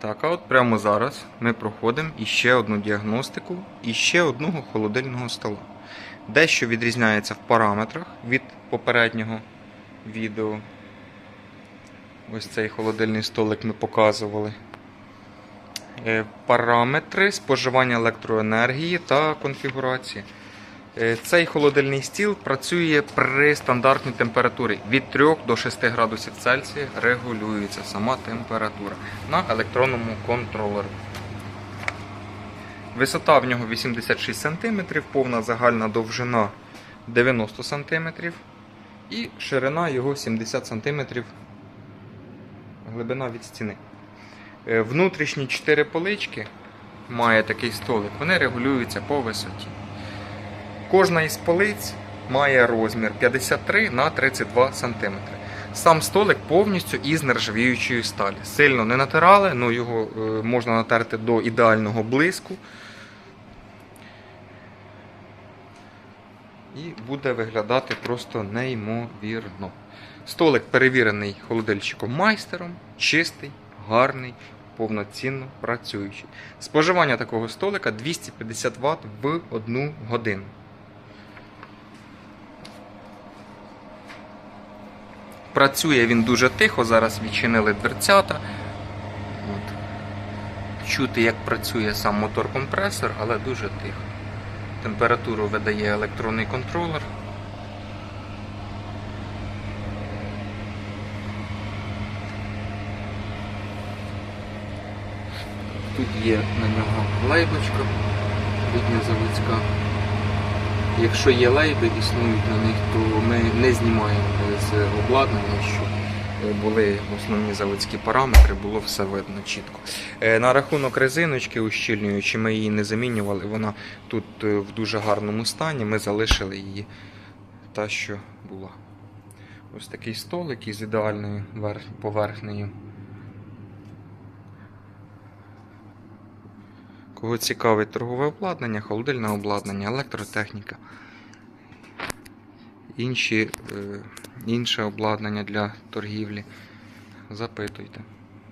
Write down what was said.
Так, а от прямо зараз ми проходимо іще одну діагностику і ще одного холодильного стола. Дещо відрізняється в параметрах від попереднього відео. Ось цей холодильний столик ми показували. Е, Параметри споживання електроенергії та конфігурації. Е, Цей холодильний стіл працює при стандартній температурі від 3 до 6 градусів Цельсія регулюється сама температура на електронному контролері. Висота в нього 86 см, повна загальна довжина 90 см і ширина його 70 см глибина від стіни. Е, Внутрішні 4 полички має такий столик, вони регулюються по висоті. Кожна із полиць має розмір 53 на 32 см. Сам столик повністю із нержавіючої сталі. Сильно не натирали, але його е, можна натерти до ідеального блиску. І буде виглядати просто неймовірно. Столик перевірений холодильщиком майстером, чистий, гарний, повноцінно працюючий. Споживання такого столика 250 Вт в 1 годину. Працює він дуже тихо, зараз відчинили дверцята. От. Чути, як працює сам мотор-компресор, але дуже тихо. Температуру видає електронний контролер. Тут є на нього лейбочка рідня заводська. Якщо є лейби, існують на них, то ми не знімаємо з обладнання, щоб е, були основні заводські параметри, було все видно чітко. Е, На рахунок резиночки ущільнюючи, ми її не замінювали, вона тут е, в дуже гарному стані, ми залишили її та, що була. Ось такий столик із ідеальною поверхнею. Кого цікавить торгове обладнання, холодильне обладнання, електротехніка, інші, е, інше обладнання для торгівлі, запитуйте.